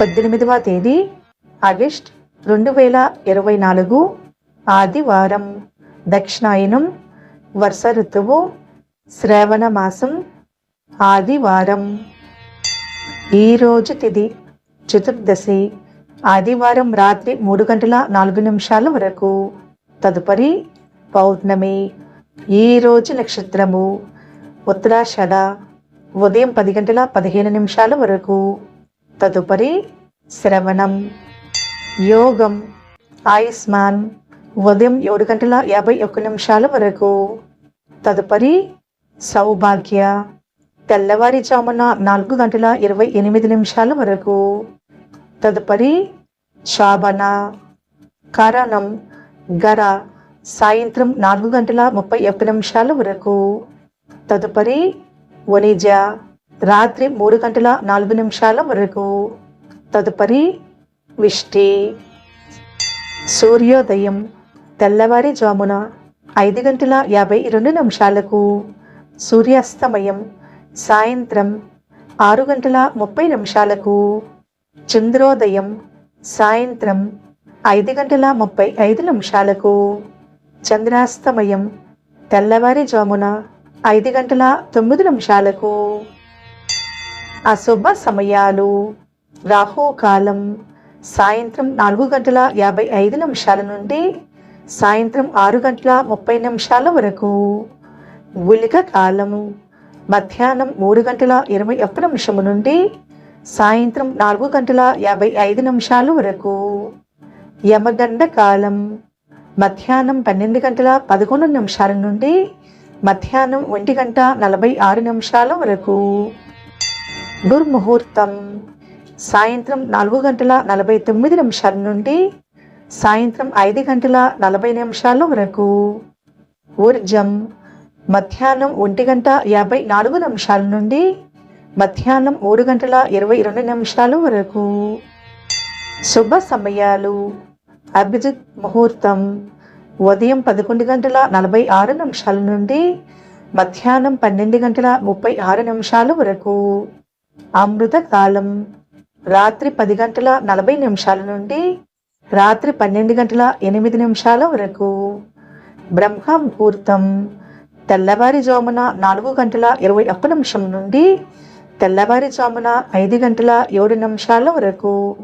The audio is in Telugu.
పద్దెనిమిదవ తేదీ ఆగస్ట్ రెండు వేల ఇరవై నాలుగు ఆదివారం. దక్షిణాయనం వర్ష ఋతువు శ్రావణ మాసం ఆదివారం. ఈరోజు తిది చతుర్దశి ఆదివారం రాత్రి మూడు గంటల నాలుగు నిమిషాల వరకు. తదుపరి పౌర్ణమి. ఈరోజు నక్షత్రము ఉత్తరాషఢ ఉదయం పది గంటల పదిహేను నిమిషాల వరకు. తదుపరి శ్రవణం యోగం ఆయుష్మాన్ ఉదయం ఏడు గంటల యాభై ఒక్క నిమిషాల వరకు. తదుపరి సౌభాగ్య తెల్లవారిజామున నాలుగు గంటల ఇరవై ఎనిమిది నిమిషాల వరకు. తదుపరి శాబన కారణం గర సాయంత్రం నాలుగు గంటల ముప్పై ఒక్క నిమిషాల వరకు. తదుపరి వనిజ రాత్రి మూడు గంటల నాలుగు నిమిషాల వరకు తదుపరి విష్టి సూర్యోదయం తెల్లవారిజామున ఐదు గంటల యాభై రెండు నిమిషాలకు సూర్యాస్తమయం సాయంత్రం ఆరు గంటల ముప్పై నిమిషాలకు చంద్రోదయం సాయంత్రం ఐదు గంటల ముప్పై ఐదు నిమిషాలకు చంద్రాస్తమయం తెల్లవారిజామున ఐదు గంటల తొమ్మిది నిమిషాలకు అశుభ సమయాలు. రాహుకాలం సాయంత్రం నాలుగు గంటల యాభై ఐదు నిమిషాల నుండి సాయంత్రం ఆరు గంటల ముప్పై నిమిషాల వరకు. గులిక కాలము మధ్యాహ్నం మూడు గంటల ఇరవై ఒక్క నిమిషము నుండి సాయంత్రం నాలుగు గంటల యాభై ఐదు నిమిషాల వరకు. యమగండ కాలం మధ్యాహ్నం పన్నెండు గంటల పదకొండు నిమిషాల నుండి మధ్యాహ్నం ఒంటి గంట నలభై ఆరు నిమిషాల వరకు. దుర్ముహూర్తం. సాయంత్రం నాలుగు గంటల నలభై తొమ్మిది నిమిషాల నుండి సాయంత్రం ఐదు గంటల నలభై నిమిషాల వరకు. ఊర్జం. మధ్యాహ్నం ఒంటి గంట యాభై నాలుగు నిమిషాల నుండి మధ్యాహ్నం మూడు గంటల ఇరవై రెండు నిమిషాల వరకు. శుభ సమయాలు. అభిజిత్ ముహూర్తం. ఉదయం పదకొండు గంటల నలభై ఆరు నిమిషాల నుండి మధ్యాహ్నం పన్నెండు గంటల ముప్పై ఆరు నిమిషాల వరకు. అమృతకాలం. రాత్రి పది గంటల నలభై నిమిషాల నుండి రాత్రి పన్నెండు గంటల ఎనిమిది నిమిషాల వరకు. బ్రహ్మ ముహూర్తం తెల్లవారుజామున నాలుగు గంటల ఇరవై ఒక్క నిమిషం నుండి తెల్లవారిజామున ఐదు గంటల ఏడు నిమిషాల వరకు.